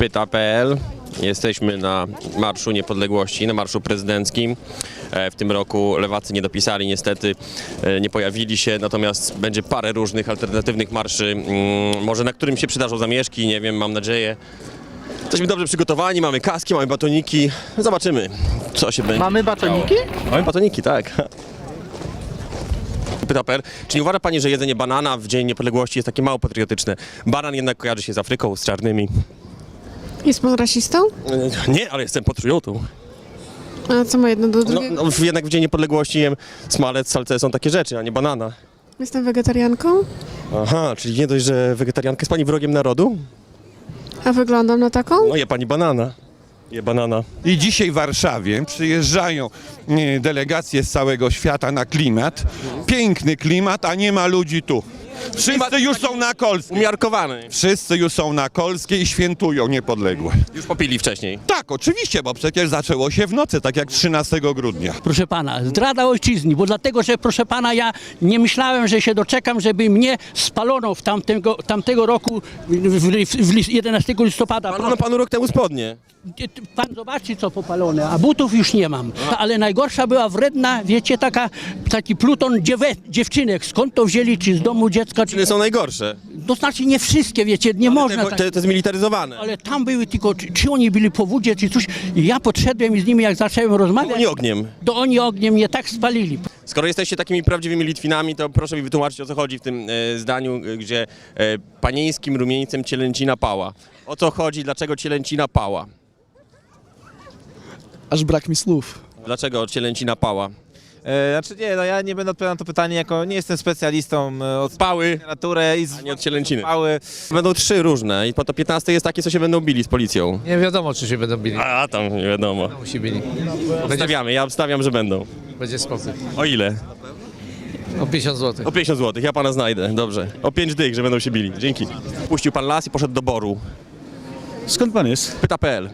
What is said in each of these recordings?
pyta.pl. Jesteśmy na Marszu Niepodległości, na Marszu Prezydenckim. E, W tym roku lewacy nie dopisali, niestety e, nie pojawili się, natomiast będzie parę różnych alternatywnych marszy, mm, może na którym się przydarzą zamieszki, nie wiem, mam nadzieję. Jesteśmy dobrze przygotowani, mamy kaski, mamy batoniki. Zobaczymy, co się będzie. Mamy batoniki? Mamy batoniki, tak. Pyta.pl, czy nie uważa Pani, że jedzenie banana w Dzień Niepodległości jest takie mało patriotyczne? Banan jednak kojarzy się z Afryką, z czarnymi. Jest pan rasistą? E, Nie, ale jestem patriotą. A co ma jedno do No, drugiego? no w- jednak w Dzień Niepodległości jem smalec, salce są takie rzeczy, a nie banana. Jestem wegetarianką, Aha, czyli nie dość, że wegetarianka jest Pani wrogiem narodu? a wyglądam na taką? No je Pani banana. Je banana. I dzisiaj w Warszawie przyjeżdżają e, delegacje z całego świata na klimat. Piękny klimat, a nie ma ludzi tu. Wszyscy już są na Kolskiej. Umiarkowany. Wszyscy już są na Kolskiej i świętują niepodległość. Już popili wcześniej. Tak, oczywiście, bo przecież zaczęło się w nocy, tak jak 13 grudnia. Proszę pana, zdrada ojczyzny, bo dlatego, że proszę pana, ja nie myślałem, że się doczekam, żeby mnie spalono w tamtego, tamtego roku, w, w, w lis- 11 listopada. Panu, no panu rok temu spodnie. Pan zobaczy, co popalone, a butów już nie mam. Ale najgorsza była wredna, wiecie, taka, taki pluton dziewe, dziewczynek. Skąd to wzięli, czy z domu dziecka, czy... One są najgorsze. To znaczy nie wszystkie, wiecie, nie można Te, tak... te, te zmilitaryzowane. Ale tam były tylko, czy, czy oni byli po wodzie, czy coś. I ja podszedłem i z nimi, jak zacząłem rozmawiać, Oni ogniem. to oni ogniem mnie tak spalili. Skoro jesteście takimi prawdziwymi Litwinami, to proszę mi wytłumaczyć o co chodzi w tym e, zdaniu, e, gdzie e, panieńskim rumieńcem cielęcina pała. O co chodzi, dlaczego cielęcina pała? Aż brak mi słów. Dlaczego cielęcina pała? E, Znaczy nie, no ja nie będę odpowiadał na to pytanie, jako nie jestem specjalistą e, od Pały, naturę i z a nie od cielęciny. pały. Będą trzy różne i po to 15 jest takie, co się będą bili z policją. Nie wiadomo, czy się będą bili. A tam nie wiadomo. Musi bili. Obstawiamy, ja obstawiam, że będą. Będzie spokój. O ile? O 50 zł. O 50 zł, ja pana znajdę, dobrze. O 5 dych, że będą się bili, dzięki. Puścił pan las i poszedł do Boru. Skąd pan jest? Pyta.pl.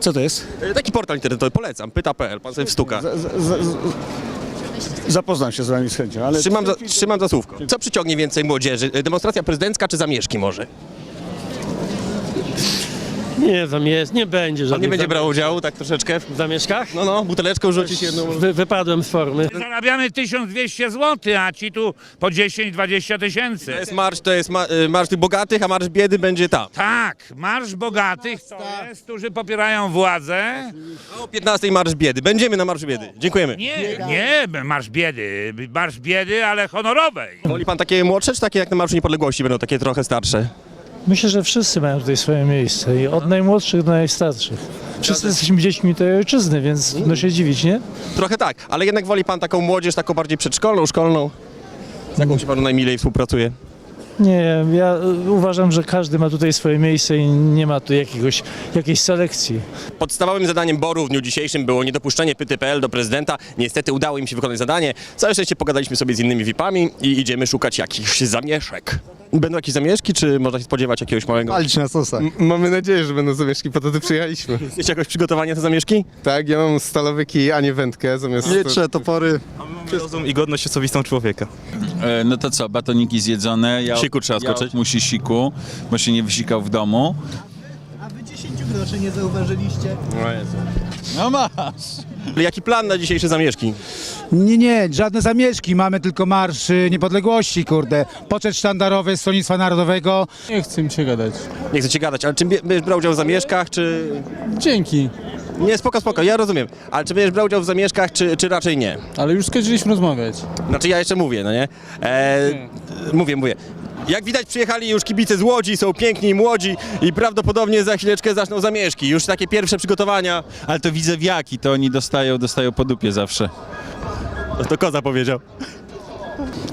Co to jest? E, Taki portal internetowy, polecam, pyta.pl, pan sobie wstuka. Zapoznam się z wami z chęcią, ale... Trzymam za, trzymam za słówko. Co przyciągnie więcej młodzieży? Demonstracja prezydencka czy zamieszki może? Nie, zamiast nie będzie Pan żadnych nie będzie brał udziału tak troszeczkę? W... zamieszkach. No, no, buteleczką rzucić jedną. Wy, wypadłem z formy. Zarabiamy 1200 zł, a ci tu po 10-20 tysięcy. To jest marsz, to jest ma, e, marsz tych bogatych, a marsz biedy będzie tam. Tak, marsz bogatych to jest, którzy popierają władzę. O 15 marsz biedy. Będziemy na marszu biedy. Dziękujemy. Nie, nie marsz biedy, marsz biedy, ale honorowej. Woli pan takie młodsze, czy takie jak na Marszu Niepodległości będą takie trochę starsze? Myślę, że wszyscy mają tutaj swoje miejsce i od najmłodszych do najstarszych. Wszyscy jesteśmy dziećmi tej ojczyzny, więc no się dziwić, nie? Trochę tak, ale jednak woli pan taką młodzież, taką bardziej przedszkolną, szkolną? Z jaką się panu najmilej współpracuje? Nie, ja y, uważam, że każdy ma tutaj swoje miejsce i nie ma tu jakiegoś, jakiejś selekcji. Podstawowym zadaniem Boru w dniu dzisiejszym było niedopuszczenie pyty.pl do prezydenta. Niestety udało im się wykonać zadanie. Całe szczęście pogadaliśmy sobie z innymi VIP-ami i idziemy szukać jakichś zamieszek. Będą jakieś zamieszki, czy można się spodziewać jakiegoś małego? Palić na sosa. Mamy nadzieję, że będą zamieszki, po to tu przyjechaliśmy. Jesteście jakoś przygotowani na te zamieszki? Tak, ja mam stalowy kij, a nie wędkę zamiast... Miecze, topory. Rozum i godność osobistą człowieka. E, No to co, batoniki zjedzone. Ja, Siku trzeba ja skoczyć. musi siku, bo się nie wysikał w domu. A wy 10 groszy nie zauważyliście? No masz. Ale Jaki plan na dzisiejsze zamieszki? Nie, nie, żadne zamieszki, mamy tylko Marsz y, Niepodległości, kurde. Poczet sztandarowy Stronnictwa Narodowego. Nie chcę mi się gadać. Nie chcecie gadać, ale czy bie- będziesz brał udział w zamieszkach, czy... Dzięki, Nie, spoko, spoko, ja rozumiem. Ale czy będziesz brał udział w zamieszkach, czy, czy raczej nie? ale już skończyliśmy rozmawiać. Znaczy ja jeszcze mówię, no nie? E, mówię, mówię. Jak widać przyjechali już kibice z Łodzi, są piękni i młodzi i prawdopodobnie za chwileczkę zaczną zamieszki. Już takie pierwsze przygotowania. Ale to widzę wiaki, to oni dostają, dostają po dupie zawsze. To Koza powiedział.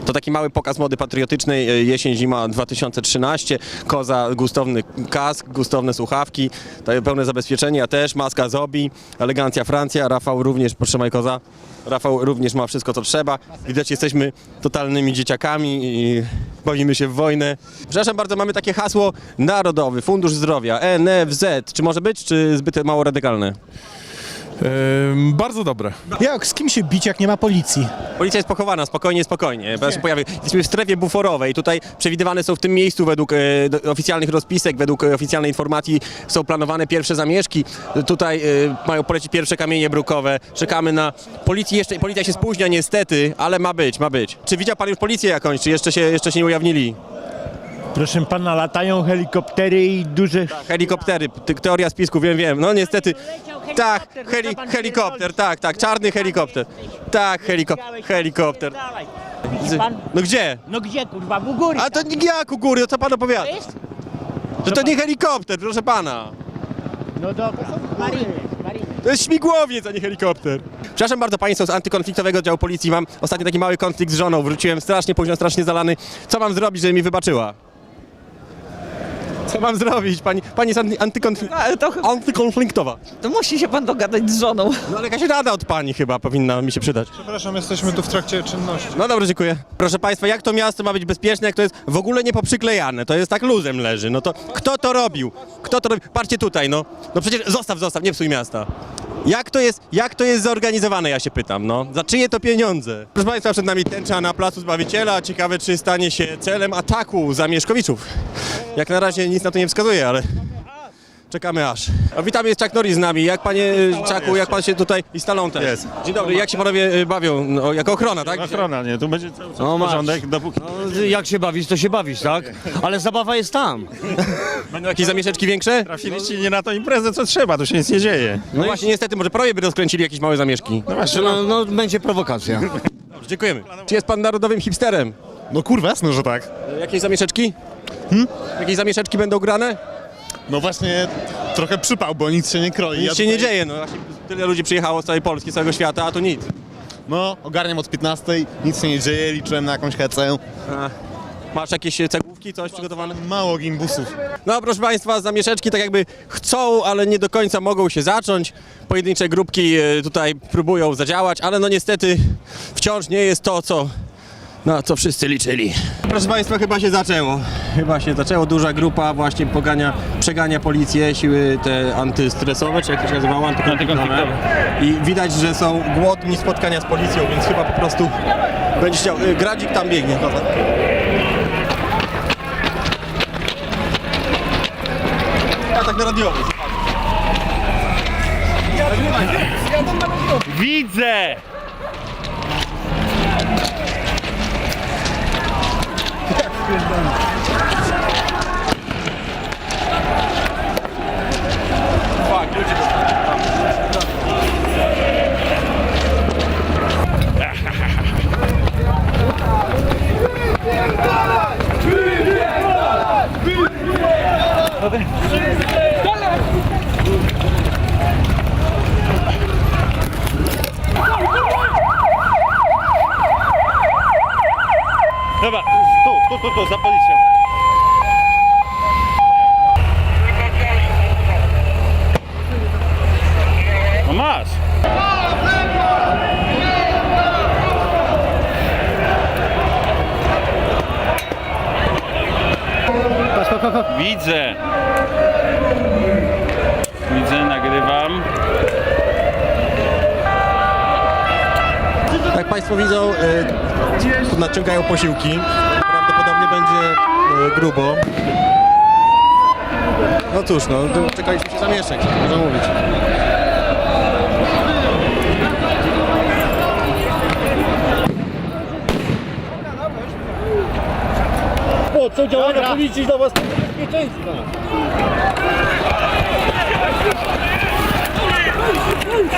To taki mały pokaz mody patriotycznej, e, jesień-zima 2013. Koza, gustowny kask, gustowne słuchawki, to pełne zabezpieczenie, ja też, maska Zobi, elegancja Francja, Rafał również, potrzymaj Koza. Rafał również ma wszystko, co trzeba. Widać, jesteśmy totalnymi dzieciakami i bawimy się w wojnę. Przepraszam bardzo, mamy takie hasło Narodowy Fundusz Zdrowia, NFZ. Czy może być, czy zbyt mało radykalne? Bardzo dobre. Jak, z kim się bić, jak nie ma policji? Policja jest pochowana, spokojnie, spokojnie. Się pojawi. Jesteśmy w strefie buforowej. Tutaj przewidywane są w tym miejscu według e, do- oficjalnych rozpisek, według e, oficjalnej informacji są planowane pierwsze zamieszki. Tutaj e, mają polecieć pierwsze kamienie brukowe. Czekamy na policję. Jeszcze policja się spóźnia niestety, ale ma być, ma być. Czy widział pan już policję jakąś, czy jeszcze się, jeszcze się nie ujawnili? Proszę pana, latają helikoptery i duże... Helikoptery, ty- teoria spisku, wiem, wiem. No niestety. Tak, heli, helikopter, tak, tak, czarny helikopter. Tak, heliko, helikopter. No gdzie? No gdzie kurwa, w góry? A to nie jak u góry, co pan opowiada? To, to nie helikopter, proszę pana. No dobra, Mariny. To jest śmigłowiec, a nie helikopter. Przepraszam bardzo Państwa z antykonfliktowego działu policji. Mam ostatnio taki mały konflikt z żoną. Wróciłem strasznie późno, strasznie zalany. Co mam zrobić, żeby mi wybaczyła? Co mam zrobić? Pani, pani jest anty, antykonflikt, antykonfliktowa. To musi się pan dogadać z żoną. No ale jakaś rada od pani chyba powinna mi się przydać. Przepraszam, jesteśmy tu w trakcie czynności. No dobrze, dziękuję. Proszę Państwa, jak to miasto ma być bezpieczne, jak to jest w ogóle nie poprzyklejane, to jest tak luzem leży, no to kto to robił? Kto to robił? Patrzcie tutaj, no. No przecież zostaw, zostaw, nie psuj miasta. Jak to jest, jak to jest zorganizowane, ja się pytam, no. Za czyje to pieniądze? Proszę Państwa, przed nami tęcza na Placu Zbawiciela. Ciekawe, czy stanie się celem ataku zamieszkowiczów. Jak na razie nic na to nie wskazuje, ale... Czekamy aż. A witam, jest Chuck Norris z nami. Jak panie Czaku, jak pan się tutaj... I Stallone też. Jest. Dzień dobry, jak się panowie y, bawią? No, jako ochrona, tak? Ochrona, nie? Tu będzie cały czas No masz. porządek, dopóki Jak się bawisz, to się bawisz, tak? Ale zabawa jest tam. Będą jakieś zamieszeczki większe? trafiliście nie na tą imprezę, co trzeba, tu się nic nie dzieje. No właśnie, niestety, może projekt by rozkręcili jakieś małe zamieszki. No właśnie, No, no będzie prowokacja. Dobrze, dziękujemy. Czy jest pan narodowym hipsterem? No kurwa, jasno, że tak. Jakieś zamieszeczki? Hmm? Jakieś zamieszeczki będą grane? No właśnie, trochę przypał, bo nic się nie kroi. Nic Ja się nie tutaj- dzieje, no właśnie tyle ludzi przyjechało z całej Polski, z całego świata, a tu nic. No, ogarniam od 15, nic się nie dzieje, liczyłem na jakąś hecę. A, masz jakieś e, cegłówki, coś przygotowane? Mało gimbusów. No proszę Państwa, zamieszeczki tak jakby chcą, ale nie do końca mogą się zacząć. Pojedyncze grupki e, tutaj próbują zadziałać, ale no niestety wciąż nie jest to, co, na co wszyscy liczyli. Proszę Państwa, chyba się zaczęło. Chyba się zaczęło. Duża grupa właśnie pogania, przegania policję, siły te antystresowe, czy jak to się nazywało, antykonfliktowe. I widać, że są głodni spotkania z policją, więc chyba po prostu będzie chciał... e, Gradzik tam biegnie. Dobra. Ja tak na radiowy. Widzę! Dobra, tu, tu, tu, tu, za policją. No masz. Widzę. Widzę, nagrywam. Jak Państwo widzą, e, tu nadciągają posiłki. Grubo. No cóż, no, czekaliśmy się zamieszek, co tu można mówić. Po co działania policji dla was bezpieczeństwa? Kurwa,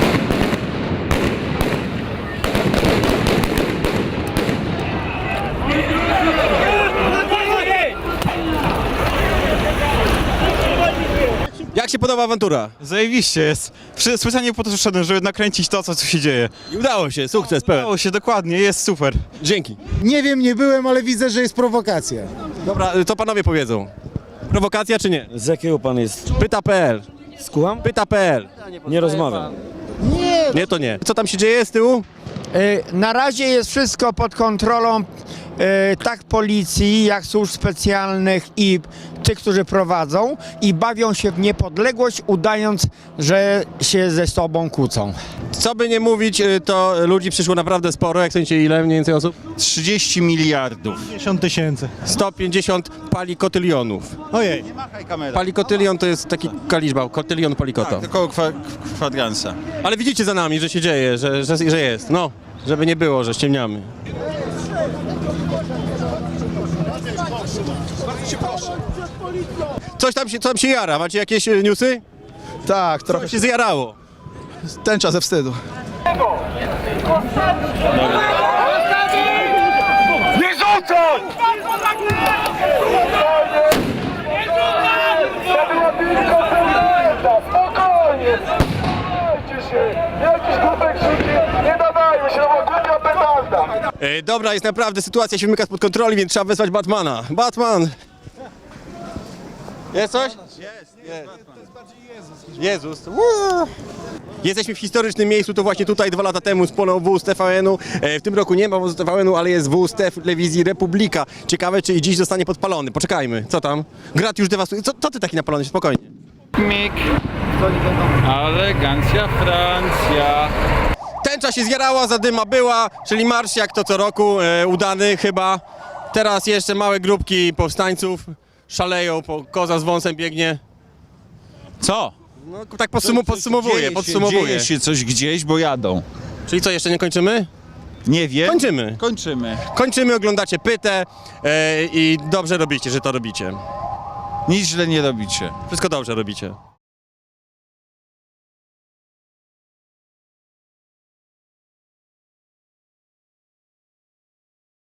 podoba awantura? Zajebiście jest. Przy- Specjalnie po to szedłem, żeby nakręcić to, co tu się dzieje. I udało się, sukces pełen. Udało się, dokładnie, jest super. Dzięki. Nie wiem, nie byłem, ale widzę, że jest prowokacja. Dobra, y, to panowie powiedzą. Prowokacja czy nie? Z jakiego pan jest? Pyta.pl. Skłam? Pyta.pl. Nie rozmawiam. Nie, to nie. Co tam się dzieje z tyłu? Na razie jest wszystko pod kontrolą tak policji, jak służb specjalnych i tych, którzy prowadzą i bawią się w niepodległość, udając, że się ze sobą kłócą. Co by nie mówić, y, to ludzi przyszło naprawdę sporo. Jak sądzicie, ile mniej więcej osób? 30 miliardów. 50 tysięcy. 150 palikotylionów. Ojej. Palikotylion to jest taki kaliczba, kotylion palikota. Około kwa, kwadransa. Ale widzicie za nami, że się dzieje, że, że, że jest. No, żeby nie było, że ściemniamy. Coś tam się, co tam się jara? Macie jakieś y, newsy? Tak, Trochę się zjarało. tęcza ze wstydu. E, dobra, jest naprawdę sytuacja się wymyka spod kontroli, więc trzeba wezwać Batmana. Batman! Jest coś? Jest, jest. Jezus. Uuu. Jesteśmy w historycznym miejscu, to właśnie tutaj dwa lata temu spłonął wóz TVN-u. E, w tym roku nie ma wozu TVN-u, ale jest wóz telewizji Republika. Ciekawe, czy i dziś zostanie podpalony. Poczekajmy, co tam? Grat już dewastuje. Co, co ty taki napalony? Spokojnie. Mik. Elegancja Francja. Tęcza się zjarała, zadyma była, czyli marsz jak to co roku, e, udany chyba. Teraz jeszcze małe grupki powstańców szaleją, po, koza z wąsem biegnie. Co? No tak podsumu, podsumowuję, dzieje się, podsumowuję. Dzieje się coś gdzieś, bo jadą. Czyli co, jeszcze nie kończymy? Nie wiem. Kończymy. Kończymy. Kończymy, oglądacie pytę e, i dobrze robicie, że to robicie. Nic źle nie robicie. Wszystko dobrze robicie.